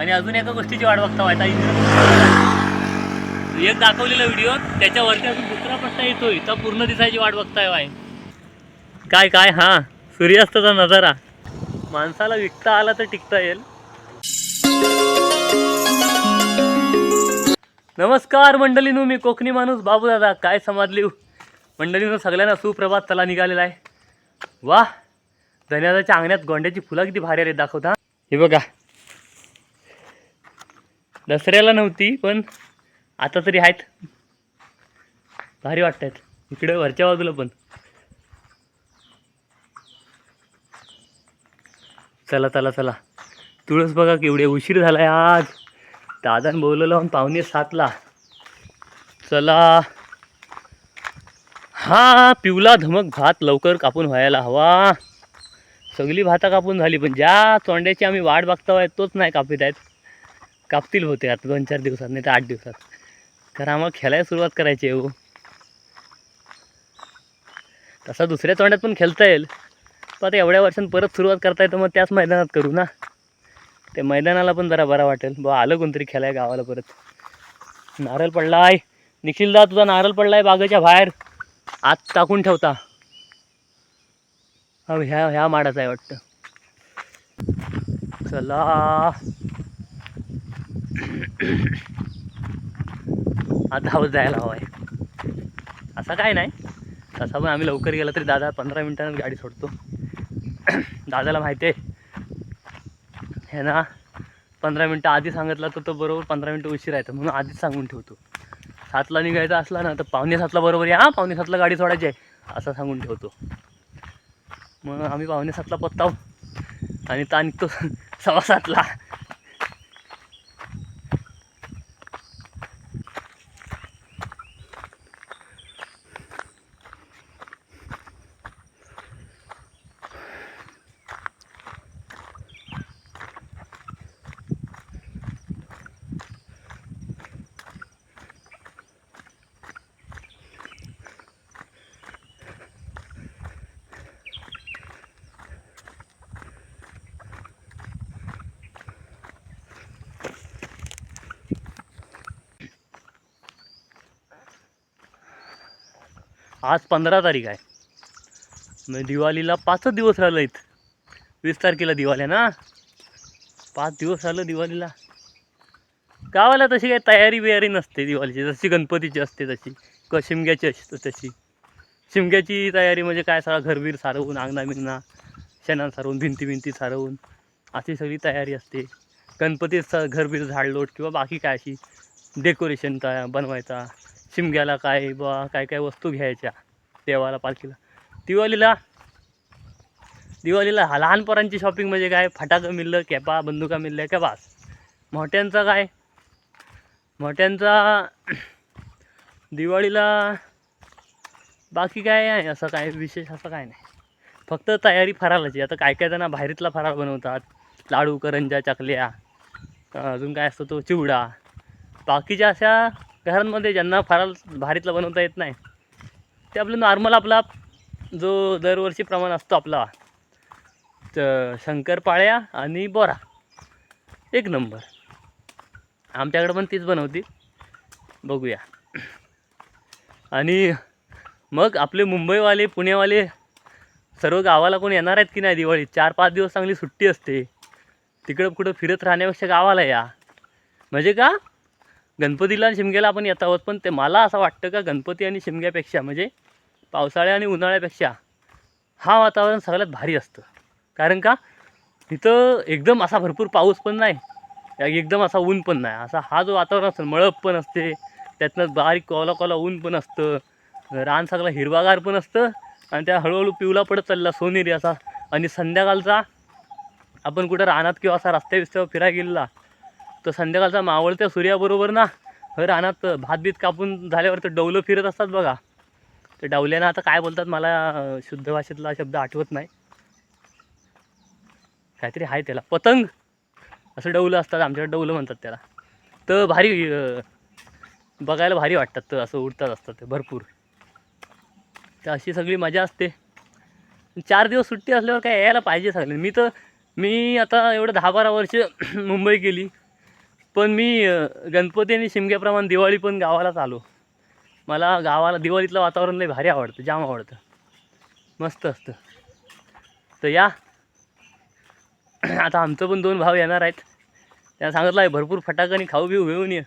आणि अजून एका गोष्टीची वाट बघता व्हायचा इंद्र एक दाखवलेला व्हिडिओ त्याच्यावरती अजून दुसरा पट्टा येतोय. तर पूर्ण दिसायची वाट बघताय वाय काय काय? हा सूर्यास्ताचा नजारा. माणसाला विकता आला तर टिकता येईल. नमस्कार मंडळीनू मी कोकणी माणूस बाबू दादा काय समाजली मंडळीनं सगळ्यांना सुप्रभात चला निघालेला आहे. वा धन्यादाच्या अंगण्यात गोंड्याची फुलं किती भारी आली दाखवता. हे बघा दसऱ्याला नव्हती पण आता तरी आहेत. भारी वाटतात इकडे वरच्या बाजूला पण. चला चला चला. तुळस बघा केवढे उशीर झालाय आज. दादान बोलवलं लावून पाहुणे सातला. चला. हा पिवला धमक भात लवकर कापून व्हायला हवा. सगळी भाता कापून झाली पण ज्या तोंड्याची आम्ही वाट बघता तोच नाही कापीत आहेत. कापतील होते आता दोन चार दिवसात नाही तर आठ दिवसात. कारण आम्हाला खेळायला सुरुवात करायची आहे हो. तसा दुसऱ्या तोंड्यात पण खेळता येईल. पण आता एवढ्या वर्षांत परत सुरुवात करता येतं मग त्याच मैदानात करू ना. ते मैदानाला पण जरा बरा वाटेल. बा आलं कोणतरी खेळाय गावाला परत. नारळ पडलाय. निखिलदा तुझा नारळ पडलाय बागेच्या बाहेर. आत टाकून ठेवता. हा ह्या ह्या माडाचा आहे वाटतं. चला. आता हवं जायला हवं आहे असं काय नाही. तसा पण आम्ही लवकर गेला तरी दादा पंधरा मिनिटांत गाडी सोडतो. दादाला माहिती आहे हे ना पंधरा मिनटं आधी सांगितलं तर तो बरोबर पंधरा मिनटं उशीर आहे म्हणून आधीच सांगून ठेवतो. सातला निघायचा असला ना तर पावणे सातला बरोबर या हां पावणे सातला गाडी सोडायची आहे असं सांगून ठेवतो. मग आम्ही पावणे सातला पत्ताव आणि ता निघतो सव्वा सातला. आज पंधरा तारीख आहे. मग दिवाळीला पाचच दिवस राहिलं आहेत वीस तारखेला दिवाळी आहे ना? पाच दिवस राहिलं दिवाळीला. गावाला तशी काही तयारी बियारी नसते दिवाळीची. जशी गणपतीची असते तशी. क शिमग्याची असते तशी. शिमग्याची तयारी म्हणजे काय? सगळं घरबीर सारवून अंगणा बिंगणा शेणान सारवून भिंती भिंती सारवून अशी सगळी तयारी असते. गणपतीत स घरबीर झाडलोट किंवा बाकी काय अशी डेकोरेशन तया बनवायचा. शिमग्याला काय बा काय काय वस्तू घ्यायच्या देवाला पालखीला. दिवाळीला दिवाळीला हा शॉपिंग म्हणजे काय? फटाकं मिळलं कॅपा बंदुका मिळल्या का बास? मोठ्यांचा काय? मोठ्यांचा दिवाळीला बाकी काय आहे? असं काय विशेष असं काय नाही. फक्त तयारी फराळाची आता काय काय जण बाहेरीतला फराळ बनवतात. लाडू करंजा चकल्या अजून काय असतं तो चिवडा. बाकीच्या अशा घरांमध्ये ज्यांना फार भारीतला बनवता येत नाही ते आपलं नॉर्मल आपला जो दरवर्षी प्रमाण असतो आपला तर शंकरपाळ्या आणि बोरा एक नंबर आमच्याकडे पण तीच बनवती बघूया. आणि मग आपले मुंबईवाले पुणेवाले सर्व गावाला कोण येणार आहेत की नाही दिवाळीत? चार पाच दिवस चांगली सुट्टी असते. तिकडं कुठं फिरत राहण्यापेक्षा गावाला या. म्हणजे का? गणपतीला आणि शिमग्याला आपण येत आहोत. पण ते मला असं वाटतं का गणपती आणि शिमग्यापेक्षा म्हणजे पावसाळ्या आणि उन्हाळ्यापेक्षा हा वातावरण सगळ्यात भारी असतं. कारण का? तिथं एकदम असा भरपूर पाऊस पण नाही. या एकदम असा ऊन पण नाही. असा हा जो वातावरण असतं मळप पण असते. त्यातनं बारीक कोवला कोवला ऊन पण असतं. रान सगळं हिरवागार पण असतं. आणि त्या हळूहळू पिवला पडत चालला सोनेरी असा. आणि संध्याकाळचा आपण कुठं रानात किंवा असा रस्त्या बिस्त्यावर फिरायला गेलेला तर संध्याकाळचा मावळत्या सूर्याबरोबर ना रानात भात बीत कापून झाल्यावर तर डवलं फिरत असतात बघा. तर डवल्यानं आता काय बोलतात मला शुद्ध भाषेतला शब्द आठवत नाही. काहीतरी आहे त्याला. पतंग असं डवलं असतात आमच्याकडे डवलं म्हणतात त्याला. तर भारी बघायला भारी वाटतात तर असं उडतात असतात ते भरपूर. तर अशी सगळी मजा असते. चार दिवस सुट्टी असल्यावर काय यायला पाहिजे सगळे मी तर मी आता एवढं दहा बारा वर्ष मुंबई केली पण मी गणपती आणि शिमग्याप्रमाणे दिवाळी पण गावालाच आलो. मला गावाला दिवाळीतलं वातावरण लई भारी आवडतं जाम आवडतं. मस्त असतं. तर या. आता आमचं पण दोन भाव येणार आहेत. त्यांना सांगितलं आहे भरपूर फटाकणी खाऊ बिऊ घेऊन ये.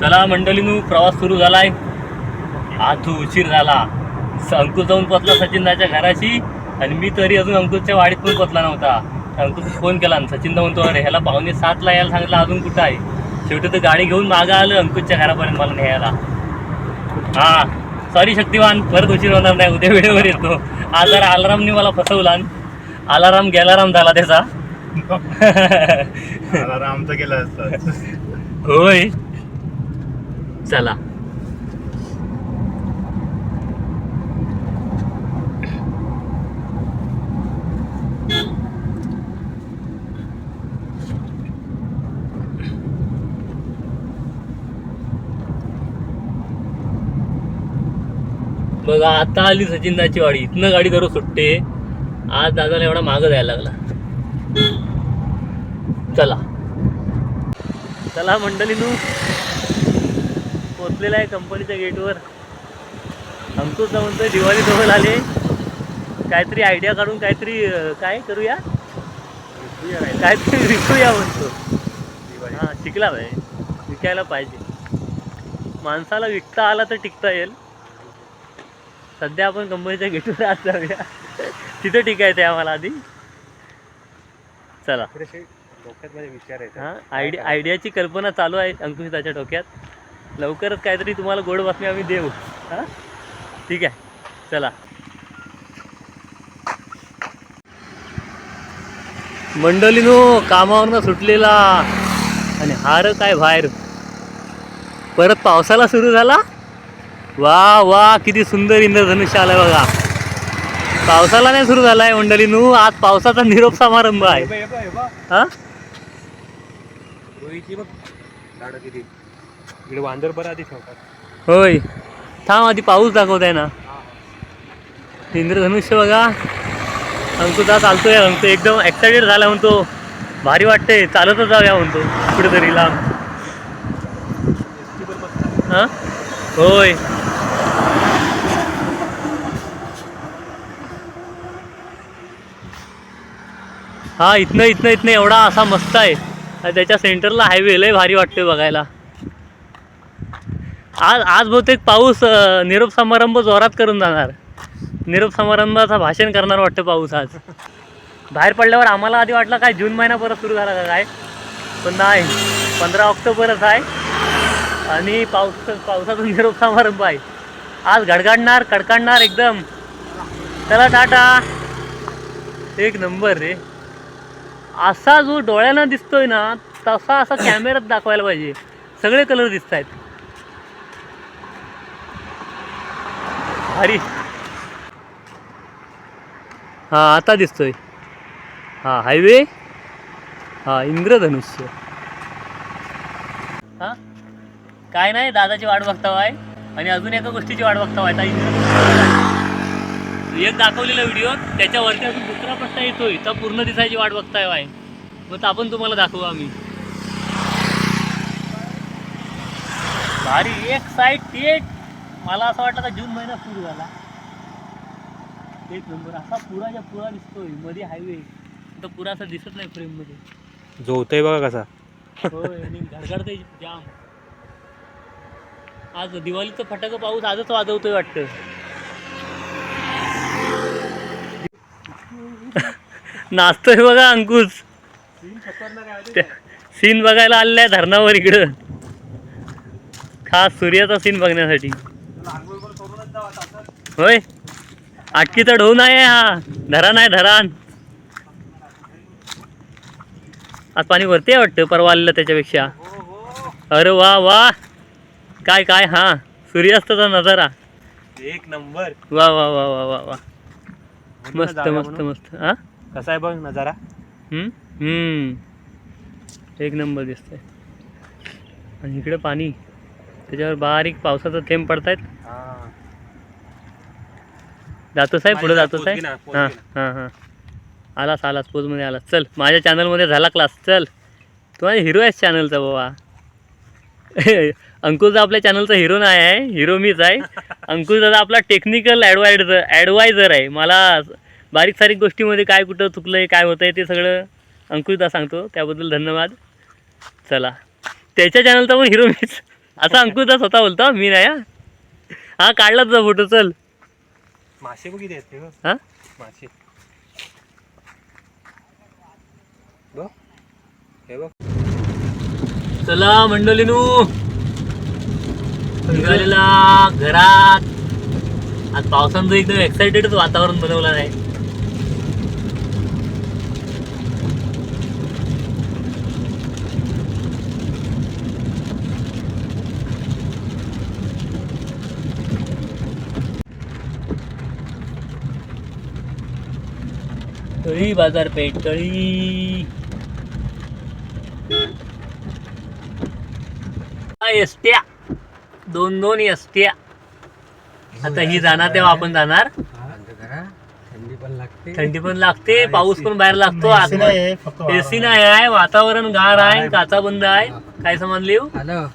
चला मंडळीनू प्रवास सुरू झालाय. आज उशीर झाला. अंकुश जाऊन पोचला सचिनदाच्या घराशी. आणि मी तरी अजून अंकुशच्या वाडीत पण पोचला नव्हता. अंकुश फोन केला आणि सचिनदा म्हणतो अरे ह्याला पाहुणे सातला यायला सांगितलं अजून कुठं आहे? शेवटी तर गाडी घेऊन मागं आलं अंकुशच्या घरापर्यंत मला न्यायला. हा सॉरी शक्तिवान परत उशीर होणार नाही उद्या वेळेवर येतो. आज जरा अलारामने मला फसवला अलाराम गेलाराम झाला त्याचा. आमचं केलं असतं. होय. चला. बघा आता आली सचिंदाची वाडी. इथनं गाडी दररोज सुटते. आज दादाला एवढा मागं जायला लागला. चला. चला मंडळी नू पोचलेला आहे कंपनीच्या गेटवर. अंकुश म्हणतोय दिवाळी जवळ आले. काहीतरी आयडिया काढून काहीतरी काय करूया? काहीतरी विकूया म्हणतो. हां शिकला भाई. विकायला पाहिजे. माणसाला विकता आला तर टिकता येईल. सध्या आपण कंपनीच्या गेटवर आज जाऊया. तिथं टिकायचं आहे आम्हाला आधी. चला. डोक्यात माझे विचार आहेत. हां आयडिया आयडियाची कल्पना चालू आहे अंकुशिताच्या डोक्यात. लवकरच काहीतरी तुम्हाला गोड बातमी आम्ही देऊ. हां? ठीक आहे. चला. मंडळीनो कामावरनं सुटलेला. आणि हार काय बाहेर? परत पावसाला सुरू झाला? वा वा किती सुंदर इंद्रधनुष्य आलाय बघा. पावसाला नाही सुरू झालाय मंडळीनू आज पावसाचा निरोप समारंभ आहे. हा रोहिची बघ झाडं किती इकडे वांदर बरं आधी ठेवतात. होय. थांब आधी पाऊस दाखवत आहे ना. इंद्रधनुष्य बघा. अंकुता चालतोय म्हणतो. एकदम एक्सायटेड झाला म्हणतो. भारी वाटते चालतच जाऊया म्हणतो. कुठेतरी लांब. हां? होय. हा इथनं इथनं इथनं एवढा असा मस्त आहे. आणि त्याच्या सेंटरला हायवे लय भारी वाटतोय बघायला. आज आज बहुतेक पाऊस निरोप समारंभ जोरात करून जाणार. निरोप समारंभाचा भाषण करणार वाटतं पाऊस आज. बाहेर पडल्यावर आम्हाला आधी वाटलं काय जून महिना परत सुरू झाला का काय? पण नाही. पंधरा ऑक्टोबरच आहे. आणि पाऊस पावसाचा निरोप समारंभ आहे. आज गडगडणार कडकडणार एकदम. चला टाटा. एक नंबर रे. असा जो डोळ्यांना दिसतोय ना तसा असा कॅमेरात दाखवायला पाहिजे. सगळे कलर दिसत आहेत भारी. हा आता दिसतोय. हा हायवे हा इंद्रधनुष्य. हा? काय नाही दादाची वाट बघताव आहे आणि अजून एका गोष्टीची वाट बघताव आहे आता इंद्रधनुष्य. एक दाखवलेला व्हिडिओ त्याच्यावरती अजून दुसरा पट्टा येतोय. तर पूर्ण दिसायची वाट बघताय आहे मग तर आपण तुम्हाला दाखवू आम्ही. भारी एक साईड थेट मला असं वाटलं का जून महिना सुरू झाला. एक नंबर असा पुराच्या पुरा दिसतोयमध्ये हायवे तर पुरा असं दिसत नाही फ्रेममध्ये. जोवतोय बघा कसा. होय आणि जाम आज दिवाळीचं फटाकं पाऊस आजच वाजवतोय वाटतं. नाचतोय बघा अंकुश. सीन बघायला आलेला आहे धरणावर इकडं. खास सूर्याचा सीन बघण्यासाठी. होय. आटकीचा ढोव नाही आहे हा. धरण आहे धरण आज पाणी वरती आहे वाटतं परवा आलेलं त्याच्यापेक्षा. अरे वा वा. काय काय? हा. सूर्यास्ताचा नजारा. एक नंबर. वा वा वा वा वा वा. मस्त मस्त मस्त. हा? कसा आहे बघ नजारा? हम्म? हम्म. एक नंबर दिसतंय. आणि इकडे पाणी. त्याच्यावर बारीक पावसाचं थेंब पडतायत. हा. जातो साहेब पुढे जातो साहेब? हां हां हां. आलास आलास पोजमध्ये आलास. चल माझ्या चॅनलमध्ये झाला क्लास चल. तू माझ्या हिरो आहेस चॅनलचा बाबा. अंकुश आपल्या चॅनलचा हिरो नाही आहे. हिरो मीच आहे. अंकुश दादा आपला टेक्निकल ॲडवायझर ॲडवायझर आहे. मला बारीक सारीक गोष्टीमध्ये काय कुठं चुकलं आहे काय होतं आहे ते सगळं अंकुशदा सांगतो. त्याबद्दल धन्यवाद. चला. त्याच्या चॅनलचा पण हिरो मीच. असा अंकुशदा स्वतः बोलतो मी नाही हा. हा काढला तुझा फोटो चल. मासे बघितले आहेत ते. हां? मासे. बघ. हे बघ. चला मंडळीनू. निघालेला घरात. आज पावसानं तर एकदम एक्साइटेडच वातावरण बनवलं आहे. तळी बाजारपेठ तळी एसट्या. दोन दोन एसट्या. आता ही जाणार तेव्हा आपण जाणार. थंडी पण लागते थंडी पण लागते. पाऊस पण बाहेर लागतो एसी नाही आहे वातावरण गार आहे. काचा बंद आहे. काय समजली हो? हॅलो.